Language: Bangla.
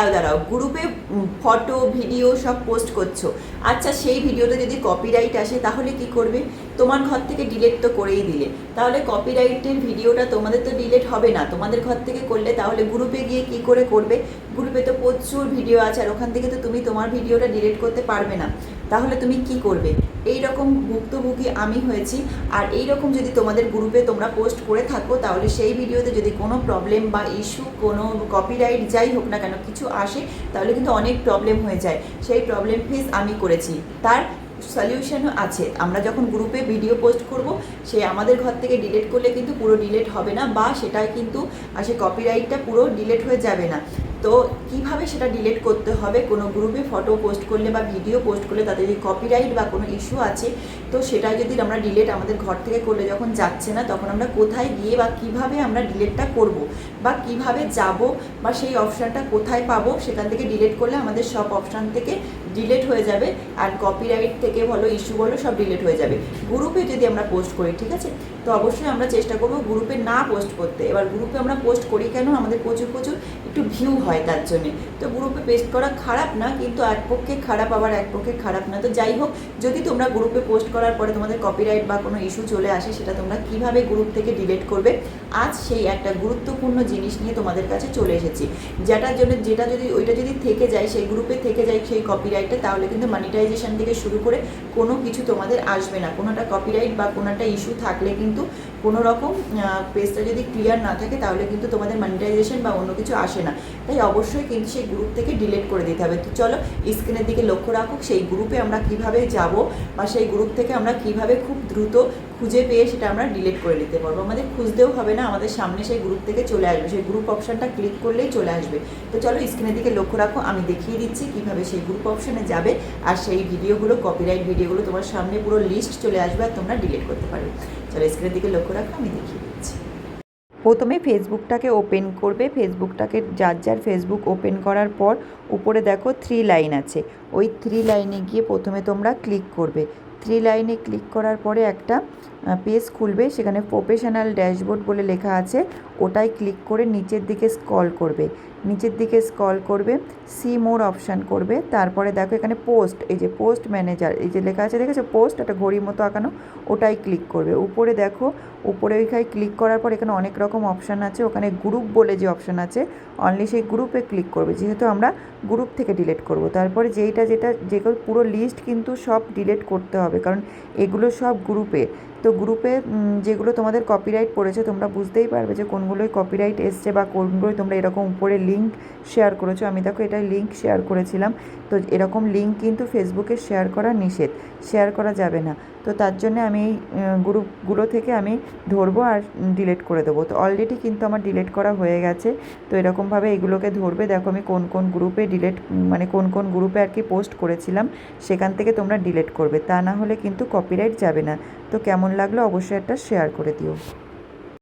দাঁড়াও দাঁড়াও। গ্রুপে ফটো, ভিডিও সব পোস্ট করছ। আচ্ছা সেই ভিডিওতে যদি কপিরাইট আসে, তাহলে কি করবে? তোমার ঘর থেকে ডিলেট তো করেই দিলে। তাহলে কপিরাইটের ভিডিওটা তোমাদের তো ডিলেট হবে না। তোমাদের ঘর থেকে করলে তাহলে গ্রুপে গিয়ে কি করে করবে? গ্রুপে তো প্রচুর ভিডিও আছে, আর ওখান থেকে তো তুমি তোমার ভিডিওটা ডিলেট করতে পারবে না। তাহলে তুমি কি করবে? এই রকম ভুক্তভোগী আমি হয়েছি, আর এই রকম যদি তোমাদের গ্রুপে তোমরা পোস্ট করে থাকো, তাহলে সেই ভিডিওতে যদি কোনো প্রবলেম বা ইস্যু কোনো কপিরাইট যাই হোক না কেন কিছু আসে, তাহলে কিন্তু অনেক প্রবলেম হয়ে যায়। সেই প্রবলেম ফেস আমি করেছি। তার সলিউশনও আছে। আমরা যখন গ্রুপে ভিডিও পোস্ট করব, সে আমাদের ঘর থেকে ডিলেট করলে কিন্তু পুরো ডিলেট হবে না, বা সেটা কিন্তু সে কপিরাইটটা পুরো ডিলেট হয়ে যাবে না। তো কীভাবে সেটা ডিলেট করতে হবে? কোনো গ্রুপে ফটো পোস্ট করলে বা ভিডিও পোস্ট করলে তাতে যদি কপিরাইট বা কোনো ইস্যু আছে, তো সেটা যদি আমরা ডিলেট আমাদের ঘর থেকে করলে যখন যাচ্ছে না, তখন আমরা কোথায় গিয়ে বা কীভাবে আমরা ডিলেটটা করব? বা কীভাবে যাব? বা সেই অপশানটা কোথায় পাবো? সেখান থেকে ডিলেট করলে আমাদের সব অপশান থেকে ডিলেট হয়ে যাবে। আর কপিরাইট থেকে বলো ইস্যু বলো, সব ডিলেট হয়ে যাবে। গ্রুপে যদি আমরা পোস্ট করি, ঠিক আছে? তো অবশ্যই আমরা চেষ্টা করব গ্রুপে না পোস্ট করতে। এবার গ্রুপে আমরা পোস্ট করি কেন? আমাদের প্রচুর প্রচুর একটু ভিউ হয় তার জন্যে। তো গ্রুপে পেস্ট করা খারাপ না, কিন্তু এক পক্ষে খারাপ, আবার এক পক্ষে খারাপ না। তো যাই হোক, যদি তোমরা গ্রুপে পোস্ট করার পরে তোমাদের কপিরাইট বা কোনো ইস্যু চলে আসে, সেটা তোমরা কীভাবে গ্রুপ থেকে ডিলিট করবে, আজ সেই একটা গুরুত্বপূর্ণ জিনিস নিয়ে তোমাদের কাছে চলে এসেছি। যেটার জন্য, যেটা যদি, ওইটা যদি থেকে যায়, সেই গ্রুপে থেকে যায় সেই কপিরাইটটা তাহলে কিন্তু মনিটাইজেশন থেকে শুরু করে কোনো কিছু তোমাদের আসবে না। কোনোটা কপিরাইট বা কোনোটা ইস্যু থাকলে কিন্তু কোনো রকম পেজটা যদি ক্লিয়ার না থাকে, তাহলে কিন্তু তোমাদের মনিটাইজেশন বা অন্য কিছু আসে না। তাই অবশ্যই কিন্তু সেই গ্রুপ থেকে ডিলিট করে দিতে হবে। তো চলো স্ক্রিনের দিকে লক্ষ্য রাখো, সেই গ্রুপে আমরা কীভাবে যাব বা সেই গ্রুপ থেকে আমরা কীভাবে খুব দ্রুত খুঁজে পেয়ে সেটা আমরা ডিলিট করে নিতে পারব। আমাদের খুঁজতেও হবে না, আমাদের সামনে সেই গ্রুপ থেকে চলে আসবে। সেই গ্রুপ অপশানটা ক্লিক করলেই চলে আসবে। তো চলো স্ক্রিনের দিকে লক্ষ্য রাখো, আমি দেখিয়ে দিচ্ছি কীভাবে সেই গ্রুপ অপশানে যাবে। আর সেই ভিডিওগুলো কপিরাইট ভিডিওগুলো তোমার সামনে পুরো লিস্ট চলে আসবে আর তোমরা ডিলিট করতে পারবে। চলো স্ক্রিনের দিকে লক্ষ্য রাখো, আমি দেখিয়ে দিচ্ছি। প্রথমে ফেসবুকটাকে ওপেন করবে। ফেসবুকটাকে যার যার ফেসবুক ওপেন করার পর উপরে দেখো থ্রি লাইন আছে। ওই থ্রি লাইনে গিয়ে প্রথমে তোমরা ক্লিক করবে। থ্রি লাইনে ক্লিক করার পরে একটা পেজ খুলবে। সেখানে প্রফেশনাল ড্যাশবোর্ড বলে লেখা আছে। ওটাই ক্লিক করে নিচের দিকে স্কল করবে। নিচের দিকে স্কল করবে সি মোর অপশান করবে। তারপরে দেখো এখানে পোস্ট এই যে পোস্ট ম্যানেজার এই যে লেখা আছে, দেখেছ? পোস্ট একটা ঘড়ির মতো আঁকানো, ওটাই ক্লিক করবে। উপরে দেখো, উপরে ওইখানে ক্লিক করার পর এখানে অনেক রকম অপশান আছে। ওখানে গ্রুপ বলে যে অপশান আছে অনলি সেই গ্রুপে ক্লিক করবে। যেহেতু আমরা গ্রুপ থেকে ডিলিট করব, তারপরে যেইটা যেটা যেগুলো পুরো লিস্ট কিন্তু সব ডিলিট করতে হবে। কারণ এগুলো সব গ্রুপে তো গ্রুপে যেগুলো তোমাদের কপিরাইট পড়েছে, তোমরা বুঝতেই পারবে যে কোনগুলোই কপিরাইট এসছে বা কোনগুলোই তোমরা এরকম উপরে লিঙ্ক শেয়ার করেছ। আমি দেখো এটা লিঙ্ক শেয়ার করেছিলাম। তো এরকম লিঙ্ক কিন্তু ফেসবুকে শেয়ার করা নিষেধ। শেয়ার করা যাবে না। তো তার জন্য আমি এই গ্রুপগুলো থেকে আমি ধরবো আর ডিলিট করে দেবো। তো অলরেডি কিন্তু আমার ডিলিট করা হয়ে গেছে। তো এরকমভাবে এগুলোকে ধরবে। দেখো আমি কোন কোন গ্রুপে ডিলিট মানে কোন কোন গ্রুপে আর কি পোস্ট করেছিলাম, সেখান থেকে তোমরা ডিলিট করবে। তা না হলে কিন্তু কপিরাইট যাবে না। তো কেমন লাগল অবশ্যই একটা শেয়ার করে দিও।